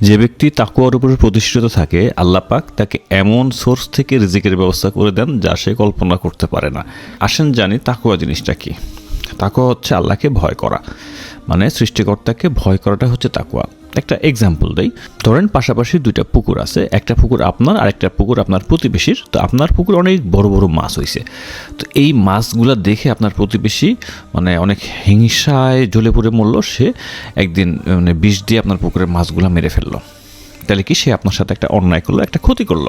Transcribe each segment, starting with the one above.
যে ব্যক্তি তাকুয়ার উপরে প্রতিষ্ঠিত থাকে, আল্লাহ পাক তাকে এমন সোর্স থেকে রিজিকের ব্যবস্থা করে দেন যা সে কল্পনা করতে পারে না। আসেন জানি তাকুয়া জিনিসটা কি। তাকুয়া হচ্ছে আল্লাহকে ভয় করা। মানে সৃষ্টিকর্তাকে ভয় করাটা হচ্ছে তাকুয়া একটা এক্সাম্পল দেই। ধরেন পাশাপাশি দুইটা পুকুর আছে, একটা পুকুর আপনার আর একটা পুকুর আপনার প্রতিবেশীর। তো আপনার পুকুর অনেক বড় বড় মাছ হয়েছে তো এই মাছগুলো দেখে আপনার প্রতিবেশী মানে অনেক হিংসায় জ্বলে পড়ে মরল, সে একদিন মানে বিষ দিয়ে আপনার পুকুরের মাছগুলো মেরে ফেলল। তাহলে কি সে আপনার সাথে একটা অন্যায় করল, একটা ক্ষতি করল?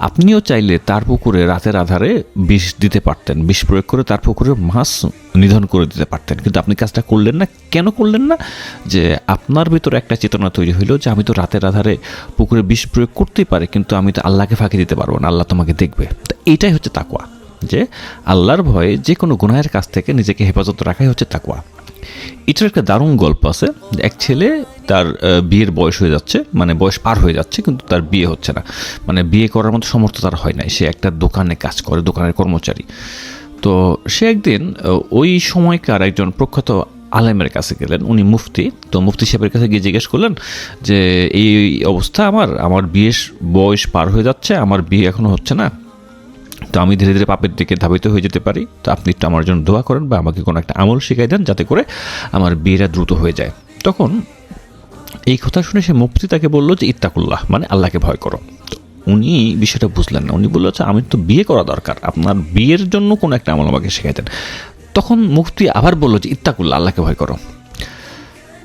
আপনিও চাইলে তার পুকুরে রাতের আধারে বিষ দিতে পারতেন। বিষ প্রয়োগ করে তার পুকুরে মাছ নিধন করে দিতে পারতেন। কিন্তু আপনি কাজটা করলেন না। কেন করলেন না? যে আপনার ভিতরে একটা চেতনা তৈরি হইল যে আমি তো রাতের আধারে পুকুরে বিষ প্রয়োগ করতেই পারি, কিন্তু আমি তো আল্লাহকে ফাঁকি দিতে পারব না। আল্লাহ তোমাকে দেখবে। তো এইটাই হচ্ছে তাকুয়া যে আল্লাহর ভয়ে যে কোনো গুনাহের কাছ থেকে নিজেকে হেফাজত রাখাই হচ্ছে তাকুয়া এটার একটা দারুণ গল্প আছে। এক ছেলে তার বিয়ের বয়স হয়ে যাচ্ছে মানে বয়স পার হয়ে যাচ্ছে, কিন্তু তার বিয়ে হচ্ছে না। মানে বিয়ে করার মতো সমর্থ তার হয় নাই। সে একটা দোকানে কাজ করে, দোকানের কর্মচারী। তো সে একদিন ওই সময়কার একজন প্রখ্যাত আলেমের কাছে গেলেন, উনি মুফতি। তো মুফতি সাহেবের কাছে গিয়ে জিজ্ঞেস করলেন যে, এই অবস্থা আমার আমার বিয়ের বয়স পার হয়ে যাচ্ছে, আমার বিয়ে এখনও হচ্ছে না। তো আমি ধীরে ধীরে পাপের দিকে ধাবিত হয়ে যেতে পারি। তো আপনি একটু আমার জন্য দোয়া করেন বা আমাকে কোনো একটা আমল শিখাই দেন যাতে করে আমার বিয়েটা দ্রুত হয়ে যায়। তখন এই কথা শুনে সে মুফতি তাকে বলল যে, ইত্তাকুল্লাহ মানে আল্লাহকে ভয় করো। উনি বিষয়টা বুঝলেন না। উনি বলল আচ্ছা আমি তো বিয়ে করা দরকার। আপনার বিয়ের জন্য কোনো একটা আমল আমাকে শেখাই দেন তখন মুফতি আবার বলল যে, ইত্তাকুল্লাহ, আল্লাহকে ভয় করো।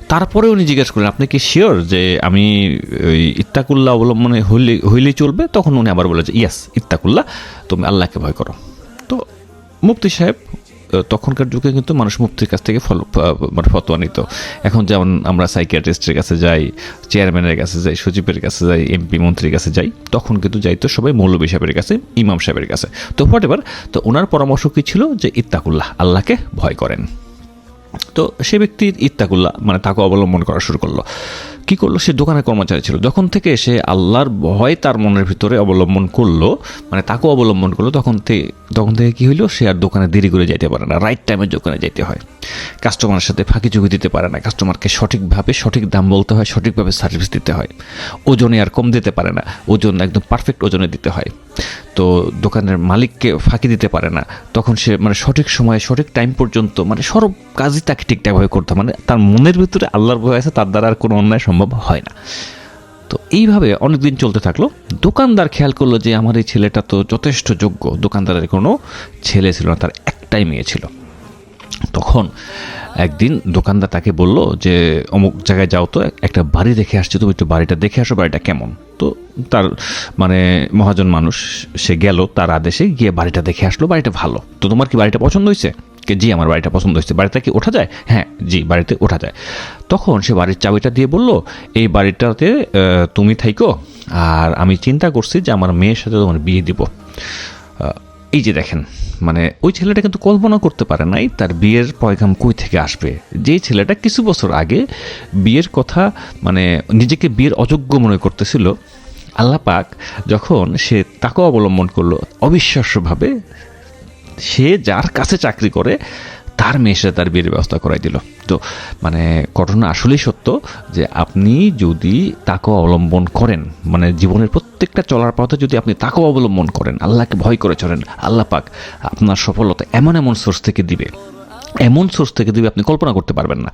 তারপরে উনি জিজ্ঞেস করলেন, আপনি কি শিওর যে আমি ওই ইত্তাকুল্লাহ অবলম্বনে হইলে, হইলেই চলবে? তখন উনি আবার বলে যে ইয়াস ইত্তাকুল্লাহ, তুমি আল্লাহকে ভয় করো। তো মুফতি সাহেব তখনকার যুগে কিন্তু মানুষ মুফতির কাছ থেকে ফলো মানে ফতোয়া নিত। এখন যেমন আমরা সাইকিয়াট্রিস্টের কাছে যাই চেয়ারম্যানের কাছে যাই, সচিবের কাছে যাই এমপি মন্ত্রীর কাছে যাই, তখন কিন্তু যাইতো সবাই মৌলবী সাহেবের কাছে, ইমাম সাহেবের কাছে। তো হোয়াট এভার তো ওনার পরামর্শ কী ছিল? যে ইত্তাকুল্লাহ, আল্লাহকে ভয় করেন। তো সে ব্যক্তির ইত্তাকুল্লাহ মানে তাকে অবলম্বন করা শুরু করল। কি করল? সে দোকানের কর্মচারী ছিল। যখন থেকে সে আল্লাহর ভয় তার মনের ভিতরে অবলম্বন করল মানে তাকেও অবলম্বন করল, তখন থেকে তখন থেকে কী হইল? সে আর দোকানে দেরি করে যেতে পারে না। রাইট টাইমে দোকানে যেতে হয়। কাস্টমারের সাথে ফাঁকি চুকি দিতে পারে না। কাস্টমারকে সঠিকভাবে, সঠিক দাম বলতে হয়, সঠিকভাবে সার্ভিস দিতে হয়। ওজনে আর কম দিতে পারে না। ওজন একদম পারফেক্ট ওজনে দিতে হয়। তো দোকানের মালিককে ফাঁকি দিতে পারে না। তখন সে মানে সঠিক সময়ে, সঠিক টাইম পর্যন্ত মানে সব কাজই তাকে ঠিকঠাকভাবে করতে মানে তার মনের ভিতরে আল্লাহর ভয় আছে, তার দ্বারা আর কোনো অন্যায় সম্ভব হয় না। তো এইভাবে অনেক দিন চলতে থাকল। দোকানদার খেয়াল করল যে, আমার এই ছেলেটা তো যথেষ্ট যোগ্য। দোকানদারের কোনো ছেলে ছিল না, তার একটাই মেয়ে ছিল। তখন একদিন দোকানদার তাকে বলল যে, অমুক জায়গায় যাও তো, একটা বাড়ি দেখে আসছে, তুমি একটু বাড়িটা দেখে আসো, বাড়িটা কেমন? তো তার মানে মহাজন মানুষ, সে গেল, তার আদেশে গিয়ে বাড়িটা দেখে আসলো, বাড়িটা ভালো। তো তোমার কি বাড়িটা পছন্দ হয়েছে কে, জি, আমার বাড়িটা পছন্দ হয়েছে বাড়িটা কি ওঠা যায়? হ্যাঁ জি, বাড়িতে ওঠা যায়। তখন সে বাড়ির চাবিটা দিয়ে বলল, এই বাড়িটাতে তুমি থাইকো, আর আমি চিন্তা করছি যে আমার মেয়ের সাথে তোমার বিয়ে দিব। এই যে দেখেন মানে ওই ছেলেটা কিন্তু কল্পনা করতে পারে নাই তার বিয়ের পয়গাম কই থেকে আসবে। যে ছেলেটা কিছু বছর আগে বিয়ের কথা মানে নিজেকে বিয়ের অযোগ্য মনে করতেছিল, আল্লাহ পাক যখন সে তাকে অবলম্বন করল অবিশ্বাস্যভাবে, সে যার কাছে চাকরি করে তার মেয়ের তার বিয়ের ব্যবস্থা করাই দিল। তো মানে ঘটনা আসলেই সত্য যে আপনি যদি তাকে অবলম্বন করেন মানে জীবনের প্রত্যেকটা চলার পথে যদি আপনি তাকে অবলম্বন করেন, আল্লাহকে ভয় করে চলেন, আল্লাহ পাক আপনার সফলতা এমন এমন সোর্স থেকে দিবে। এমন সোর্স থেকে দিবে আপনি কল্পনা করতে পারবেন না।